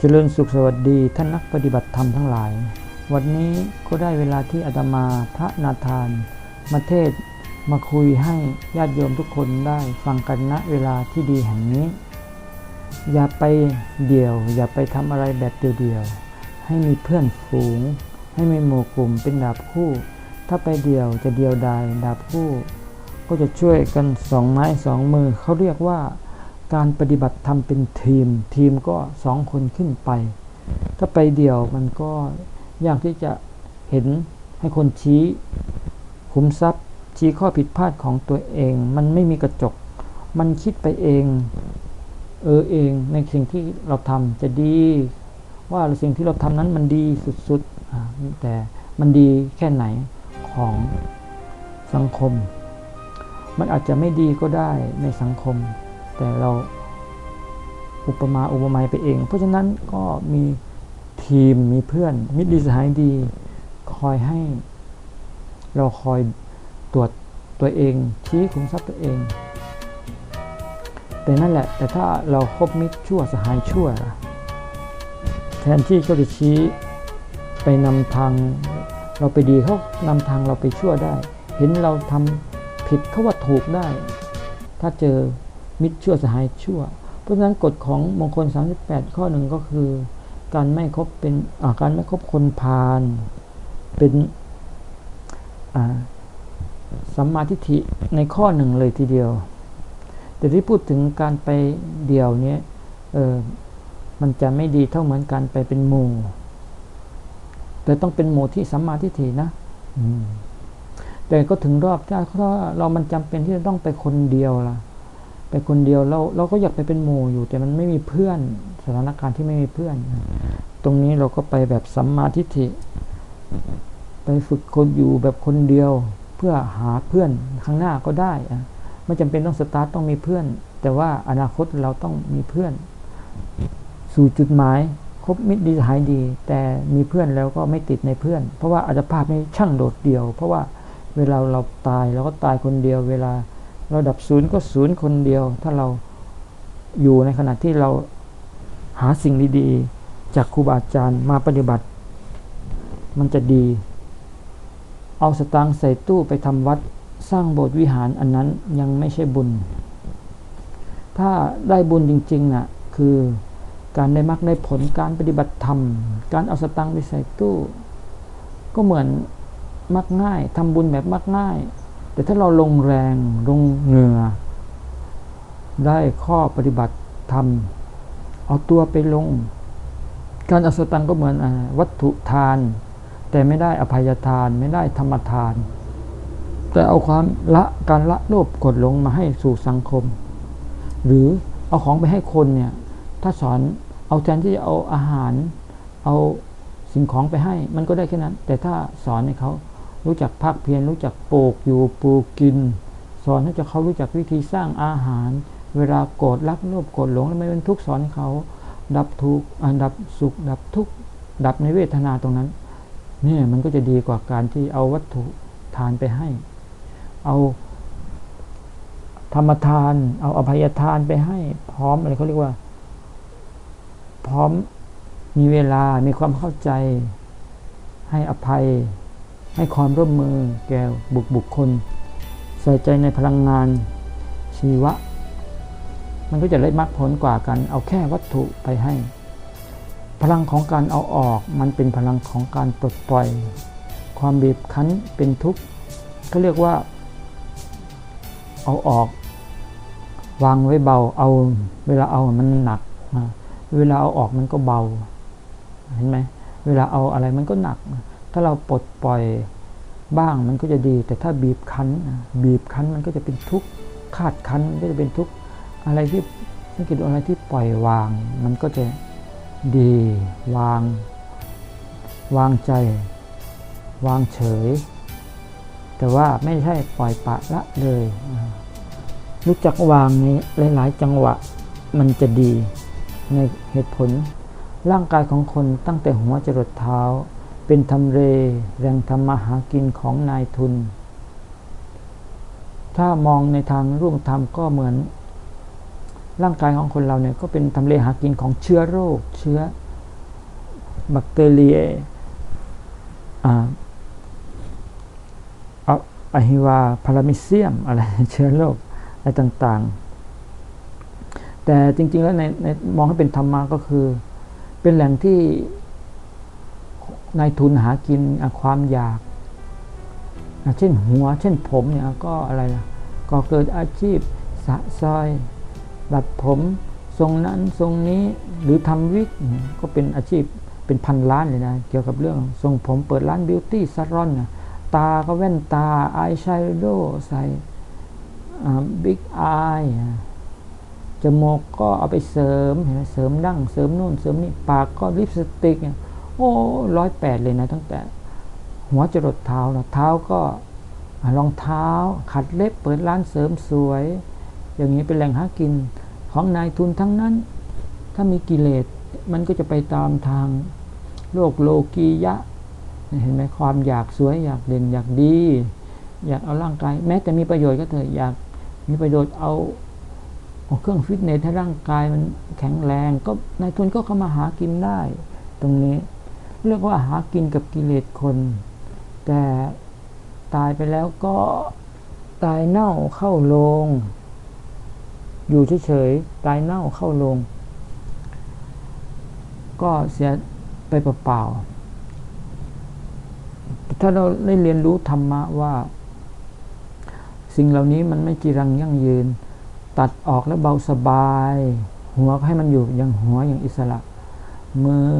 เจริญสุขสวัสดีท่านนักปฏิบัติธรรมทั้งหลาย วันนี้ก็ได้เวลาที่อาตมาพระนาธาน มาเทศมาคุยให้ญาติโยมทุกคนได้ฟังกันณเวลาที่ดีแห่งนี้ อย่าไปเดี่ยว อย่าไปทำอะไรแบบเดียวๆให้มีเพื่อนฝูง ให้มีหมู่กลุ่มเป็นดาบคู่ ถ้าไปเดี่ยวจะเดียวดายดาบคู่ ก็จะช่วยกันสองไม้สองมือเขาเรียกว่า การปฏิบัติธรรมเป็นทีม ทีมก็สองคนขึ้นไป ถ้าไปเดี่ยวมันก็ยากที่จะเห็นให้คนชี้ขุมทรัพย์ ชี้ข้อผิดพลาดของตัวเอง มันไม่มีกระจก มันคิดไปเอง เออเองในสิ่งที่เราทำจะดี ว่าสิ่งที่เราทำนั้นมันดีสุดๆ แต่มันดีแค่ไหนของสังคม มันอาจจะไม่ดีก็ได้ในสังคม แต่เราอุปมาอุปไมยไปเอง เพราะฉะนั้นก็มีทีมมีเพื่อน มิตรดีสหายดี คอยให้ เราคอยตรวจตัวเองชี้ขุมทรัพย์ตัวเอง แต่นั่นแหละ แต่ถ้าเราคบมิตรชั่วสหายชั่ว แทนที่เขาจะชี้ไปนำทางเราไปดีเขานำทางเราไปชั่วได้ เห็นเราทำผิดเขาว่าถูกได้ ถ้าเจอ มิตรชั่วสหายชั่ว เพราะฉะนั้นกฎของมงคล 38 ข้อหนึ่งก็คือ การไม่คบเป็นการไม่คบคนพาลเป็นสัมมาทิฏฐิในข้อหนึ่งเลยทีเดียว แต่ที่พูดถึงการไปเดี่ยวเนี้ยมันจะไม่ดีเท่าเหมือนการไปเป็นหมู่แต่ต้องเป็นหมู่ที่สัมมาทิฏฐินะแต่ก็ถึงรอบถ้าเรามันจำเป็นที่จะต้องไปคนเดียวล่ะ ไปคนเดียวเราเราก็อยากไปเป็นหมู่อยู่ แต่มันไม่มีเพื่อนสถานการณ์ที่ไม่มีเพื่อน ตรงนี้เราก็ไปแบบสัมมาทิฏฐิ ไปฝึกคนอยู่แบบคนเดียวเพื่อหาเพื่อนข้างหน้าก็ได้ไม่จำเป็นต้องสตาร์ตต้องมีเพื่อน แต่ว่าอนาคตเราต้องมีเพื่อน สู่จุดหมายคบมิตรดีหายดี แต่มีเพื่อนแล้วก็ไม่ติดในเพื่อน เพราะว่าอัตภาพนี้ช่างโดดเดี่ยว เพราะว่าเวลาเราตายเราก็ตายคนเดียวเวลา ราดับศูนย์ก็ศูนย์คนเดียว ถ้าเราอยู่ในขณะที่เราหาสิ่งดีๆ จากครูบาอาจารย์มาปฏิบัติ มันจะดี เอาสตางค์ใส่ตู้ไปทำวัดสร้างโบสถ์วิหารอันนั้นยังไม่ใช่บุญ ถ้าได้บุญจริงๆน่ะคือการได้มรรคได้ผลการปฏิบัติธรรม การเอาสตางค์ไปใส่ตู้ ก็เหมือนมักง่ายทำบุญแบบมักง่าย แต่ถ้าเราลงแรงลงเหงื่อ ได้ข้อปฏิบัติธรรมเอาตัวไปลง การอสตังก็เหมือนวัตถุทาน แต่ไม่ได้อภัยทานไม่ได้ธรรมทาน แต่เอาความละการละโลภกดลงมาให้สู่สังคม หรือเอาของไปให้คนเนี่ยถ้าสอนเอาแทนที่จะเอาอาหาร เอาสิ่งของไปให้ มันก็ได้แค่นั้น แต่ถ้าสอนให้เขา รู้จักพักเพียรรู้จักปลูกอยู่ปลูกกิน สอนให้เขารู้จักวิธีสร้างอาหาร เวลาโกรธรักโลภโกรธหลงแล้วไม่เป็นทุกข์สอนให้เขาดับทุกข์อ่าดับสุขดับทุกข์ดับในเวทนาตรงนั้นเนี่ยมันก็จะดีกว่าการที่เอาวัตถุทานไปให้ เอาธรรมทาน เอาอภัยทานไปให้ พร้อมอะไรเขาเรียกว่า พร้อมมีเวลามีความเข้าใจ ให้อภัย ให้ความร่วมมือแก่บุคบุคคล ใส่ใจในพลังงานชีวะ มันก็จะได้มรรคผลกว่ากันเอาแค่วัตถุไปให้ พลังของการเอาออกมันเป็นพลังของการปลดปล่อย ความบีบคั้นเป็นทุกข์เขาเรียกว่า เอาออก วางไว้เบาเอาเวลาเอามันหนัก เวลาเอาออกมันก็เบา เห็นไหมเวลาเอาอะไรมันก็หนักาเราปลดปล่อยบ้างมันก็จะดี แต่ถ้าบีบคั้น บีบคั้นมันก็จะเป็นทุกข์คาดคั้นมันก็จะเป็นทุกข์อะไรที่สังเกตอะไรที่ปล่อยวาง มันก็จะดีวาง วางใจ วางเฉย แต่ว่าไม่ใช่ปล่อยปะละเลยรู้จักวางนี้หลาย ๆ จังหวะมันจะดีในเหตุผลร่างกายของคนตั้งแต่หัวจรดเท้า เป็นทำเรแรงทำมาหากินของนายทุน ถ้ามองในทางร่วงธรรมก็เหมือน ร่างกายของคนเราเนี่ยก็เป็นทำเลหากินของเชื้อโรค เชื้อแบคทีเรียอะอะฮิวาพารามิเซียมอะไรเชื้อโรคอะไรต่างๆ แต่จริงๆแล้วในในมองให้เป็นธรรมะก็คือ เป็นแหล่งที่ นายทุนหากินความอยาก เช่นหัว เช่นผมเนี่ยก็อะไรล่ะก็เกิดอาชีพสะซอยดัดผมทรงนั้นทรงนี้หรือทำวิกก็เป็นอาชีพเป็นพันล้านเลยนะ เกี่ยวกับเรื่องทรงผมเปิดร้านบิวตี้ซาลอนนะตาก็แว่นตาอายแชโดว์ใส่บิ๊กอายจมูกก็เอาไปเสริมเห็นไหมเสริมดั้งเสริมนู่นเสริมนี่ปากก็ลิปสติกเนี่ย โอ้ร้อยแปดเลยนะตั้งแต่ หัวจรดเท้านะเท้าก็รองเท้า ขัดเล็บเปิดร้านเสริมสวย อย่างนี้เป็นแหล่งหากินของนายทุนทั้งนั้น ถ้ามีกิเลสมันก็จะไปตามทางโลกโลกียะ เห็นไหมความอยากสวยอยากเด่นอยากดี อยากเอาร่างกาย แม้แต่มีประโยชน์ก็เถอะอยากมีประโยชน์เอาเอาเครื่องฟิตเนสให้ร่างกายมันแข็งแรง ก็นายทุนก็เข้ามาหากินได้ ตรงนี้ เรียกว่าหากินกับกิเลสคน แต่ตายไปแล้วก็ตายเน่าเข้าลง อยู่เฉยๆตายเน่าเข้าลง ก็เสียไปเปล่าๆถ้าเราได้เรียนรู้ธรรมะว่า สิ่งเหล่านี้มันไม่จีรังยั่งยืน ตัดออกแล้วเบาสบาย หัวให้มันอยู่อย่างหัวอย่างอิสระมือ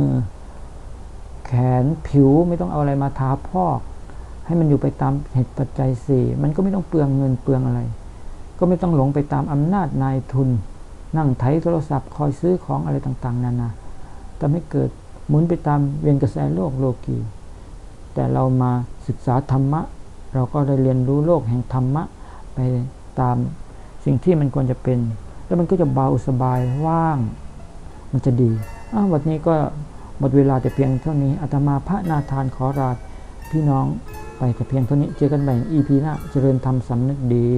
แขนผิวไม่ต้องเอาอะไรมาทาพอก ให้มันอยู่ไปตามเหตุปัจจัยสี่มันก็ไม่ต้องเปลืองเงินเปลืองอะไร ก็ไม่ต้องหลงไปตามอำนาจนายทุน นั่งไถโทรศัพท์คอยซื้อของอะไรต่างๆ นานาทำให้เกิดหมุนไปตามเวียนกระแสโลกโลกี แต่เรามาศึกษาธรรมะ เราก็ได้เรียนรู้โลกแห่งธรรมะไปตามสิ่งที่มันควรจะเป็น แล้วมันก็จะเบาสบายว่าง มันจะดีอ้าววันนี้ก็ หมดเวลาแต่เพียงเท่านี้อาตมาพระนาทานขอราพี่น้องไปแต่เพียงเท่านี้เจอกันใหม่ EP หน้าเจริญธรรมสำนึกดี